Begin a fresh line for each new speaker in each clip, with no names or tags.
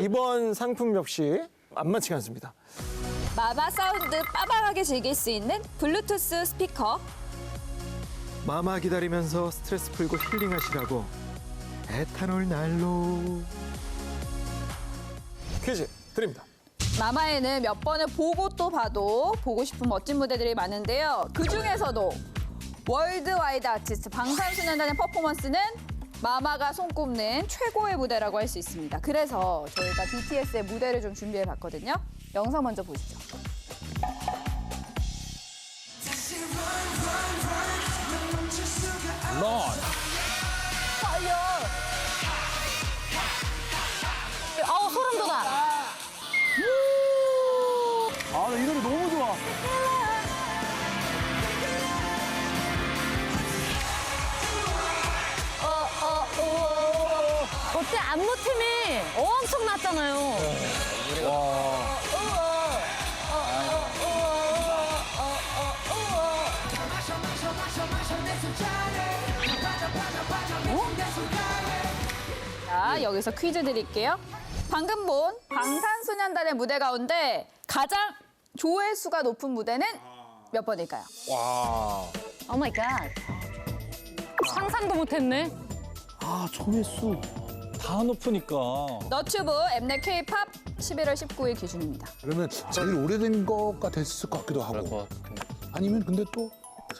이번 상품 역시 만만치 않습니다.
마마 사운드 빠방하게 즐길 수 있는 블루투스 스피커.
마마 기다리면서 스트레스 풀고 힐링하시라고 에탄올 난로 퀴즈 드립니다.
마마에는 몇 번을 보고 또 봐도 보고 싶은 멋진 무대들이 많은데요. 그 중에서도 월드와이드 아티스트 방탄소년단의 퍼포먼스는 마마가 손꼽는 최고의 무대라고 할 수 있습니다. 그래서 저희가 BTS의 무대를 좀 준비해 봤거든요. 영상 먼저 보시죠.
아우 소름 돋아.
아, 나 이 노래 너무 좋아.
안무팀이 엄청 났잖아요.
자, 여기서 퀴즈 드릴게요. 방금 본 방탄소년단의 무대 가운데 가장 조회수가 높은 무대는 몇 번일까요?
오 마이 갓. 상상도 못했네.
아, 조회수. 다 높으니까.
너튜브 엠넷 K-팝 11월 19일 기준입니다.
그러면 제일 오래된 거가 됐을 것 같기도 하고. 아니면 근데 또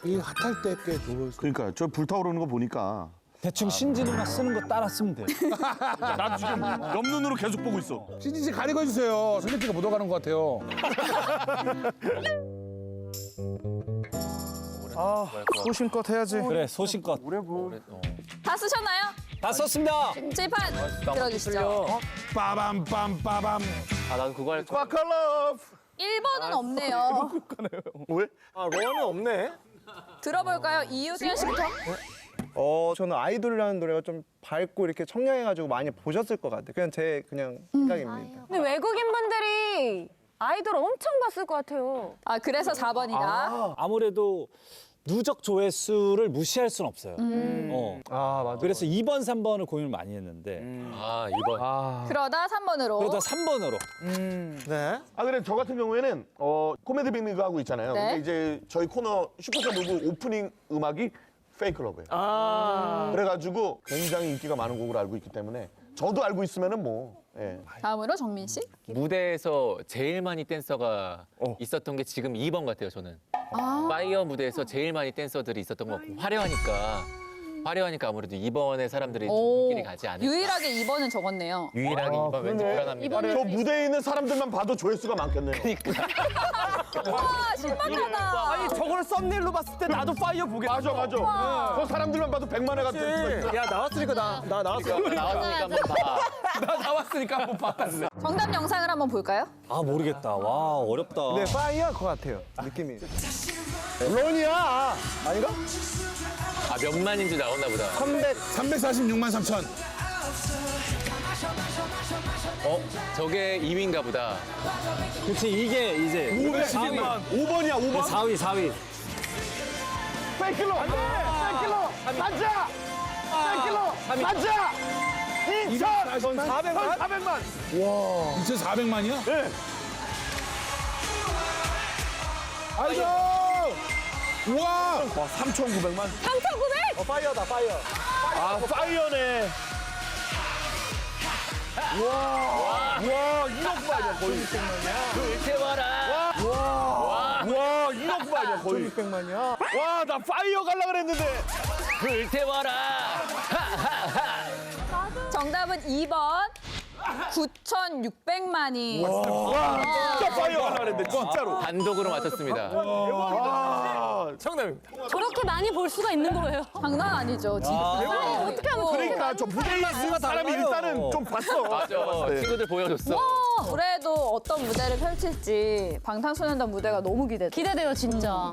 제일 핫할 때께 들어올 수
그러니까 저 불타오르는 거 보니까
대충 신진우가 쓰는 거 따라 쓰면 돼.
나도 지금 옆 눈으로 계속 보고 있어.
CG 씨 가리고 해주세요. 선생님께서 못 오가는 것 같아요.
소심껏 해야지.
그래, 소신껏.
다 쓰셨나요?
다 썼습니다.
칠판 들어주시죠.
빠밤 빰 빠밤.
아 나도 그거 할 거.
바칼럽.
1번은 없네요.
왜?
아 러는 없네.
들어볼까요? 이유수연 씨부터.
어 저는 아이돌이라는 노래가 좀 밝고 이렇게 청량해가지고 많이 보셨을 것 같아요. 그냥 제 그냥 생각입니다.
근데 외국인 분들이 아이돌 엄청 봤을 것 같아요.
아, 그래서 4번이다.
아무래도 누적 조회수를 무시할 수는 없어요. 어.
아 맞아.
그래서 2번, 3번을 고민을 많이 했는데
아 이번.
그러다 3번으로.
그러다 3번으로
네.
아 그래 저 같은 경우에는 어 코미디 빅리그 하고 있잖아요.
네.
근데 이제 저희 코너 슈퍼스타 누구 오프닝 음악이 페이클럽이에요.
아
그래가지고 굉장히 인기가 많은 곡을 알고 있기 때문에 저도 알고 있으면은 뭐 예.
다음으로 정민 씨.
무대에서 제일 많이 댄서가 있었던 게 지금 2번 같아요 저는. 파이어 무대에서 제일 많이 댄서들이 있었던 것 같고 화려하니까 화려하니까 아무래도 2번의 사람들이 좀 눈길이 가지 않을까.
유일하게 2번은 적었네요.
유일하게 2번 왠지 불안합니다.
저 무대에 있는 사람들만 봐도 조회수가 많겠네요.
와, 실망하다.
아니 저걸 썸네일로 봤을 때 나도 파이어 보겠다.
맞아 맞아. 저 사람들만 봐도 100만 회가 될 수가 있어.
야 나왔으니까 나 나 나왔어.
나왔으니까 한번 봐.
나 나왔으니까 한번 봐달래.
정답 영상을 한번 볼까요?
아 모르겠다. 와 어렵다.
네 파이어 것 같아요. 느낌이.
런이야.
아닌가?
아 몇만인 줄 나왔나 보다.
300.
346만 3천.
어? 저게 2위인가 보다.
그렇지 이게 이제
512만. 5번이야 5번.
4위 4위.
페이클럽. 안돼. 페이클럽. 맞자. 페이클럽. 맞자. 2천. 400만. 400만.
2,400만이야?
네.
아이고. 우와.
와 3,900만.
3,900!
어, 파이어다 파이어. 아 파이어네. 와. 와 1억 바이야 거의.
불태워라.
와 1억 바이야 거의.
600만이야.
와 나 파이어 갈라 그랬는데.
불태워라.
정답은 2번. 9,600만이.
와 진짜 파이어 갈라 그랬는데 진짜로.
단독으로 맞췄습니다.
정답입니다.
저렇게 많이 볼 수가 있는 거예요.
장난 아니죠, 지금.
어떻게 하면
그러니까 저 무대에 있는 사람이 일단은 좀 봤어.
맞아. 친구들 보여줬어.
올해도 어떤 무대를 펼칠지 방탄소년단 무대가 너무 기대돼.
기대돼요, 진짜.